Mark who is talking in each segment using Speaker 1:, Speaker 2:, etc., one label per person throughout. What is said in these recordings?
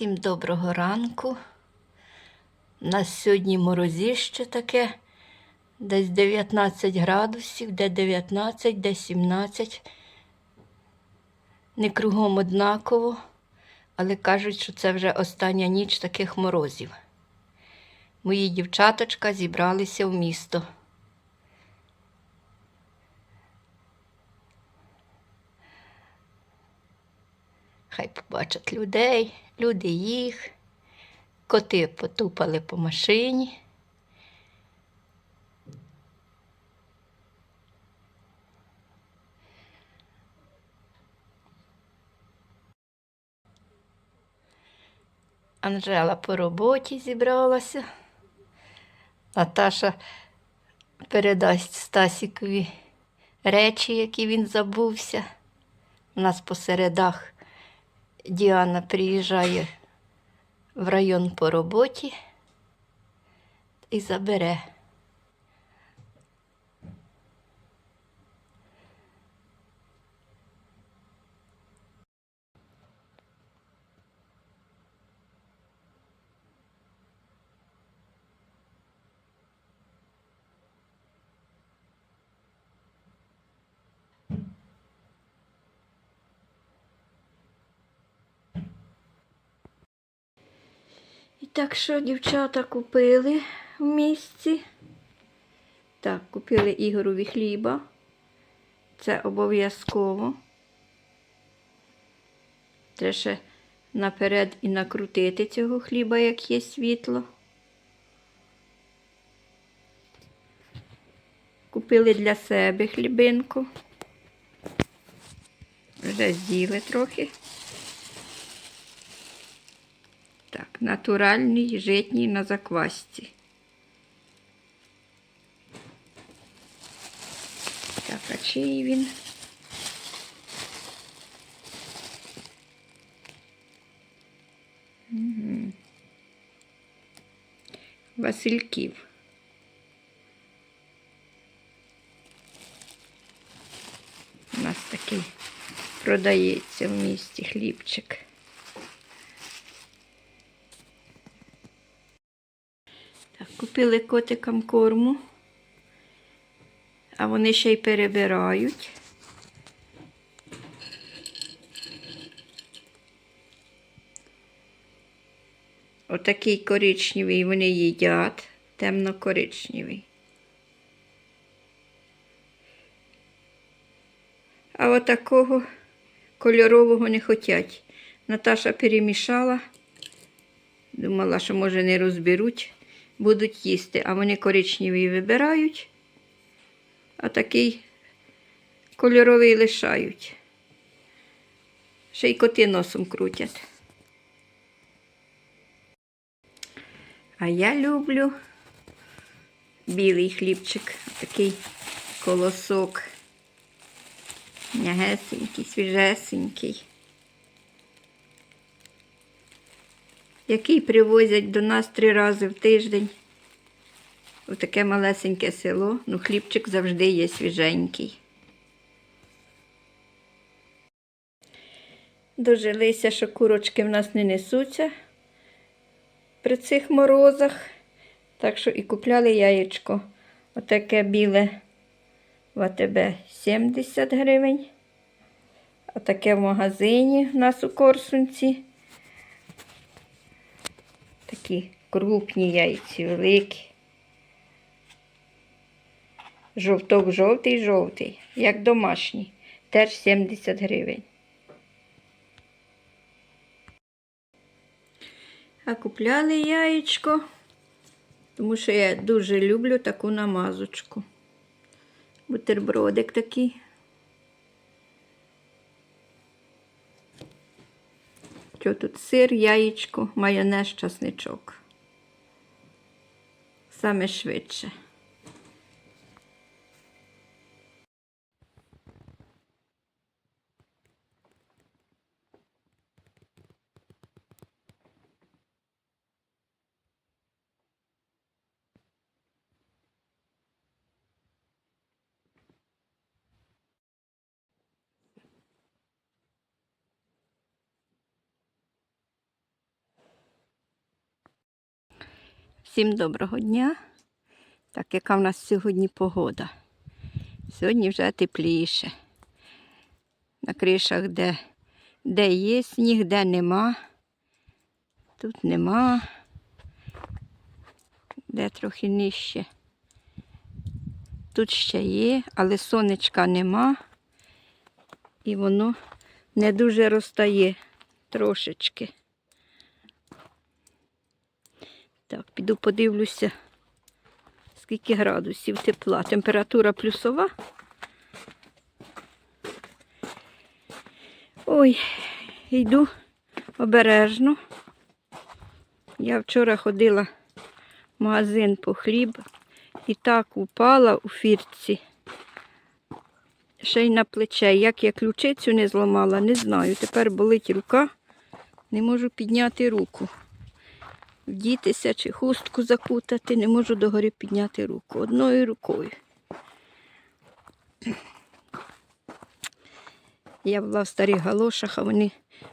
Speaker 1: Всім доброго ранку. У нас сьогодні морозіще таке, десь 19 градусів, де 19, де 17. Не кругом однаково, але кажуть, що це вже остання ніч таких морозів. Мої дівчаточка зібралися в місто. Хай побачать людей, люди їх, коти потупали по машині. Анжела по роботі зібралася. Наташа передасть Стасікові речі, які він забувся. У нас по середах Діана приїжджає в район по роботі і забере. І так що дівчата купили в місці. Так, купили Ігорові хліба. Це обов'язково. Треба ще наперед і накрутити цього хліба, як є світло. Купили для себе хлібинку. Вже з'їли трохи. натуральний, житній на заквасці. Так, а чий він? Мгм. Васильків. У нас такий продається в місті хлібчик. Купили котикам корму, а вони ще й перебирають. Отакий коричневий вони їдять, темно-коричневий. А отакого кольорового не хотять. Наташа перемішала. Думала, що може не розберуть, будуть їсти, а вони коричневий вибирають, а такий кольоровий лишають. Ще й коти носом крутять. А я люблю білий хлібчик, такий колосок. М'ягесенький, свіжесенький. Який привозять до нас три рази в тиждень. У таке малесеньке село, ну хлібчик завжди є свіженький. Дожилися, що курочки в нас не несуться при цих морозах. Так що і купляли яєчко. Отаке біле в АТБ 70 гривень. А таке в магазині в нас у Корсунці. Такі крупні яйці, великі. Жовток жовтий, жовтий, як домашній. Теж 70 гривень. А купляли яєчко, тому що я дуже люблю таку намазочку. Бутербродик такий. Що тут сир, яєчко, майонез, часничок. Саме швидше. Всім доброго дня. Так, яка в нас сьогодні погода? Сьогодні вже тепліше. На кришах, де, де є сніг, де нема. Тут нема. Де трохи нижче. Тут ще є, але сонечка нема. І воно не дуже розтає трошечки. Так, піду подивлюся, скільки градусів тепла. Температура плюсова. Ой, йду обережно. Я вчора ходила в магазин по хліб і так упала у фіртці. Ще й на плече. Як я ключицю не зламала, не знаю. Тепер болить рука, не можу підняти руку вдітися чи хустку закутати, не можу догори підняти руку одною рукою. Я була в старих галошах, а вони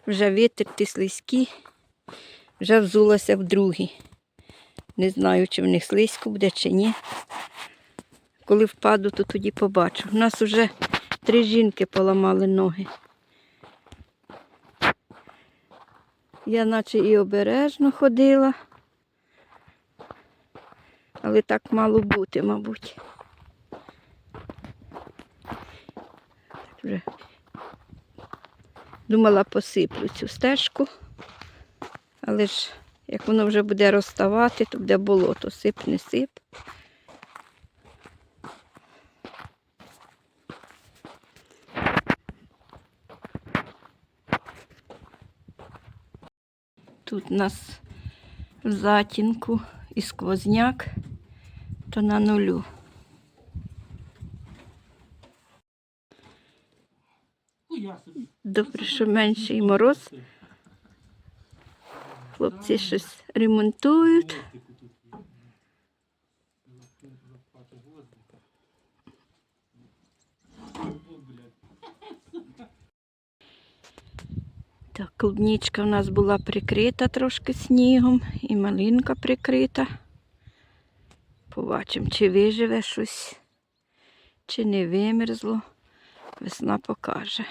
Speaker 1: вже витерті, слизькі, вже взулася в другі. Не знаю, чи в них слизько буде, чи ні. Коли впаду, то тоді побачу. У нас вже три жінки поламали ноги. Я наче і обережно ходила, але так мало бути, мабуть. Вже думала, посиплю цю стежку, але ж як воно вже буде розставати, то буде болото, сип, не сип. Тут у нас в затінку і сквозняк, то на нулю. Добре, що менший мороз. Хлопці щось ремонтують. Так, клубничка у нас була прикрита трошки снігом і малинка прикрита. Побачимо, чи виживе щось, чи не вимерзло. Весна покаже.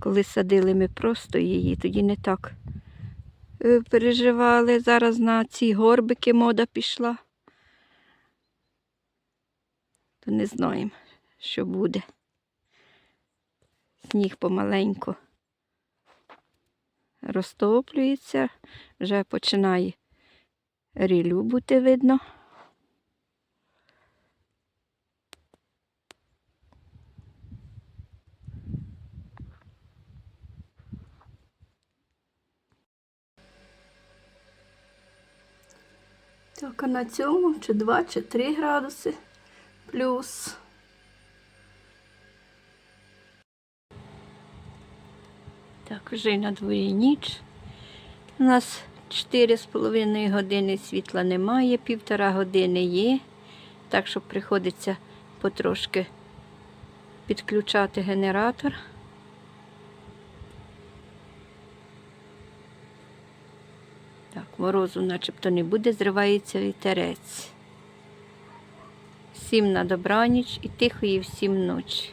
Speaker 1: Коли садили ми просто її, тоді не так е, переживали. Зараз на ці горбики мода пішла. То не знаємо, що буде. Сніг помаленьку розтоплюється, вже починає рілю бути видно. Так, а на цьому чи 2, чи 3 градуси плюс. Так, вже й на дворі ніч. У нас 4,5 години світла немає, півтора години є. Так що приходиться потрошки підключати генератор. Так, морозу начебто не буде, зривається вітерець. Всім на добраніч і тихої всім ночі.